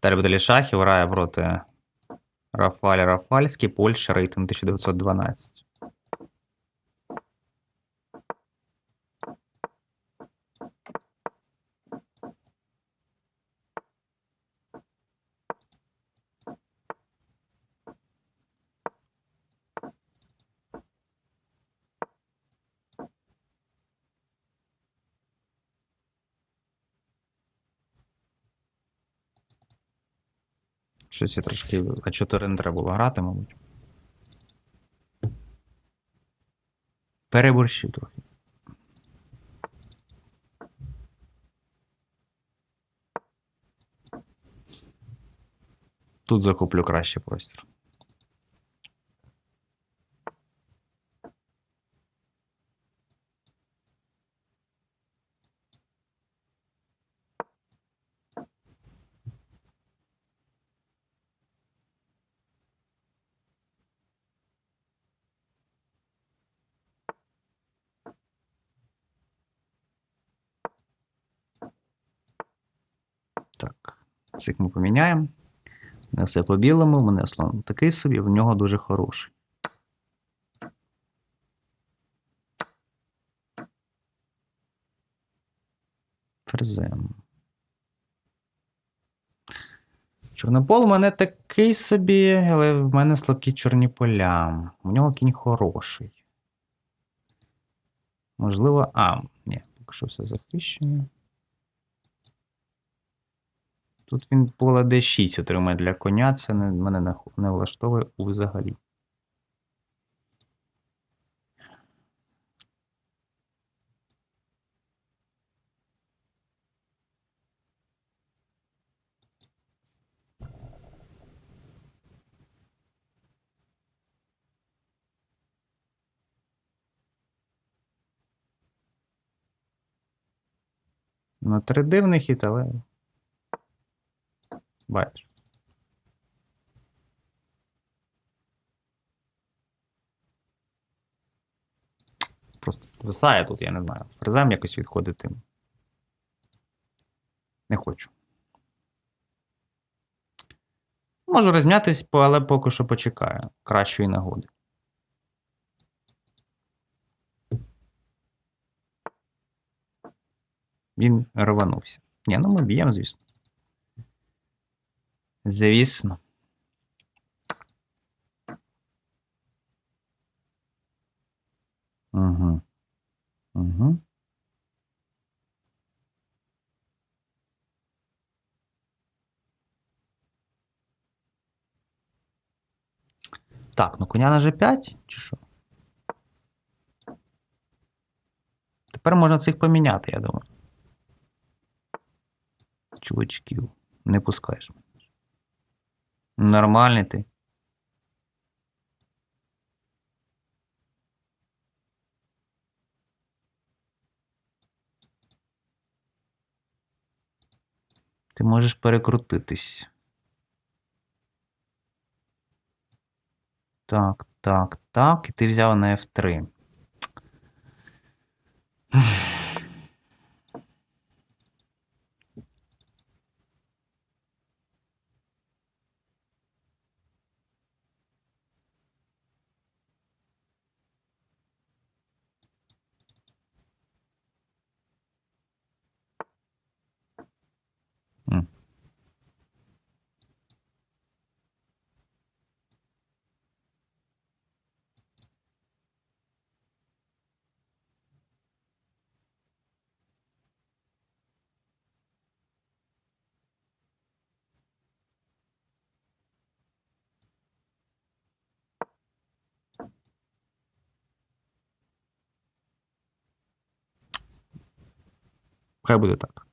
Тербителі шахів грає проти Рафаля Рафальський, Польща, рейтинг 1912. Щось я трошки А4 не треба було грати, мабуть. Переборщив трохи. Тут закуплю краще простір. Так, цих ми поміняємо. Не все по білому, мене слон такий собі, в нього дуже хороший. Ферзем. Чорнопол у мене такий собі, але в мене слабкі чорні поля. У нього кінь хороший. Можливо. А, ні, поки що все захищено. Тут він поле D6 отримає для коня, це не, мене не, не влаштовує взагалі. Ну, три дивний хід, але. Бачиш. Просто висає тут, я не знаю. Фрезам якось відходити. Не хочу. Можу розм'ятись, але поки що почекаю. Кращої нагоди. Він рванувся. Ні, ну ми б'ємо, звісно. Звісно. Угу. Угу. Так, ну коня на G5, чи що? Тепер можна цих поміняти, я думаю. Чувачків. Не пускаєш. Нормальний ти. Ти можеш перекрутитись. Так, так, так. І ти взяв на F3. Хай буде так.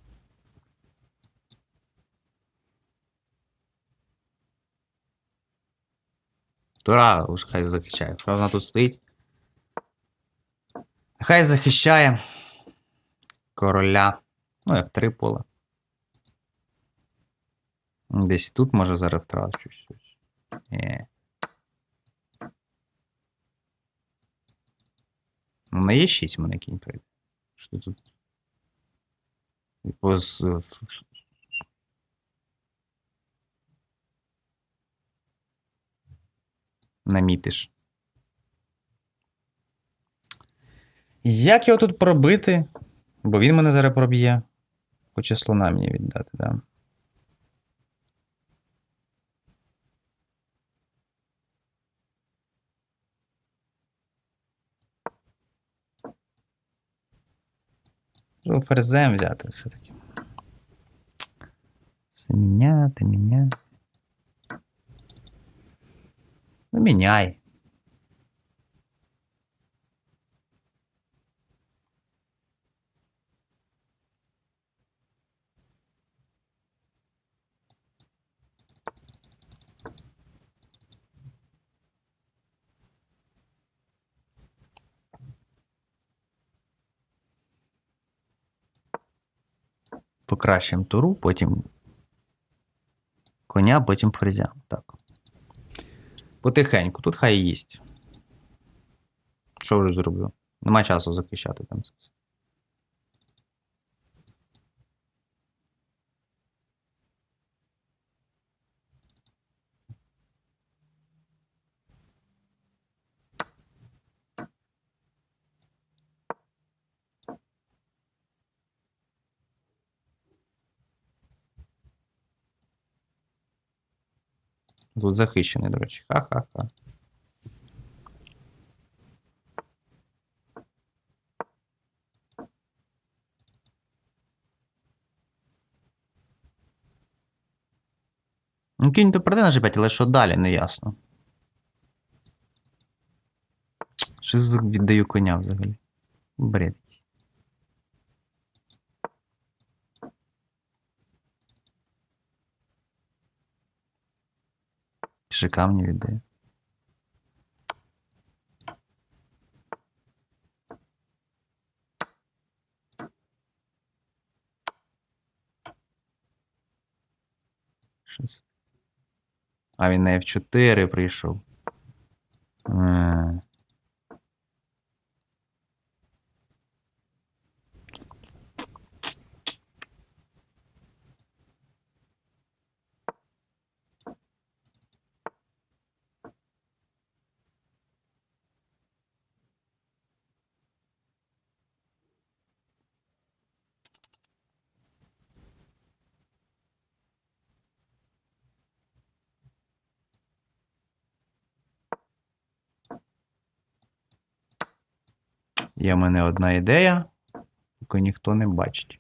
Тура уж хай захищає. Що вона тут стоїть? Хай захищає короля. Ну, як три поле. Десь тут може зараз втрачу щось. Є. Ну, на є 6 мене кінь прийде. Що тут? Типу, was uh, намітиш. Як його тут пробити? Бо він мене зараз проб'є. Хоче слона мені віддати, так. Да. Ну, Ферзем взяти все-таки. Все міняти, міняти. Ну, міняй. Покращимо туру, потім коня, потім фрезя. Так. Потихеньку, тут хай їсть. Що вже зроблю? Нема часу захищати там це все. Тут захищений, до речі. Ха-ха-ха. Ну, кінь то прийде на G5, але що далі, не ясно. Що віддаю коня взагалі? Бред. Ще камні віддає. Щось. А він на F4 прийшов. Е. Є в мене одна ідея, яку ніхто не бачить.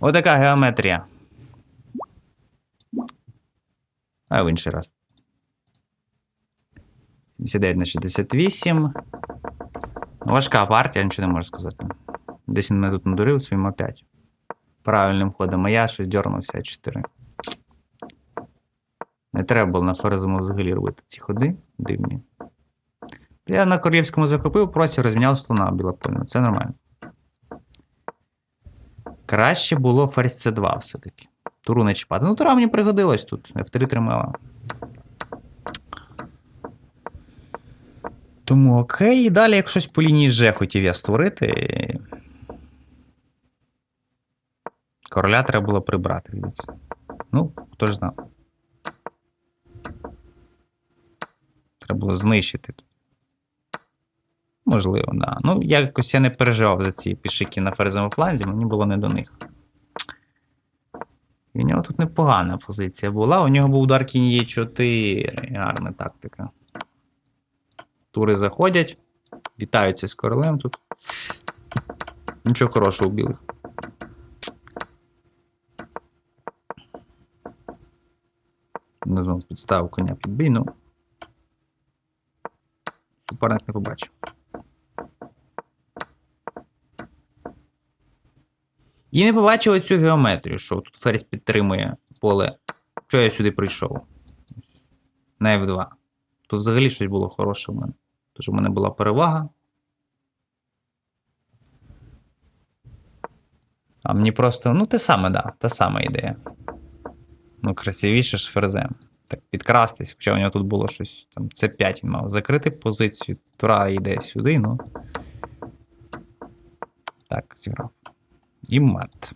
Отака геометрія. А в інший раз. 79 на 68. Важка партія, нічого не можу сказати. Десь він мене тут надурив своїм опять. Правильним ходом, а я щось дернувся 4. Треба було на ферзому взагалі робити ці ходи дивні. Я на королівському захопив, просто розміняв слона білопольно. Це нормально. Краще було ферзь c2 все-таки. Туру не чіпати. Ну, тура мені пригодилась тут. F3 тримала. Тому окей. І далі, як щось по лінії G хотів я створити. Короля треба було прибрати звідси. Ну, хто ж знав. Було знищити. Можливо, да. Ну, якось я не переживав за ці пішики на ферзовому фланзі, мені було не до них. І у нього тут непогана позиція була. У нього був удар кінь є 4. Гарна тактика. Тури заходять, вітаються з королем тут. Нічого хорошого у білих. Не знову підставив коня під бій, ну. Суперник не побачив. І не побачив оцю геометрію, що тут ферзь підтримує поле. Що я сюди прийшов? На F2. Тут взагалі щось було хороше у мене. Тож у мене була перевага. А мені просто, ну, те саме, да, та сама ідея. Ну, красивіше ж ферзем. Так, підкрастись, хоча у нього тут було щось. Там С5 він мав закрити позицію. Тура йде сюди, ну. Так, зіграв. І мат.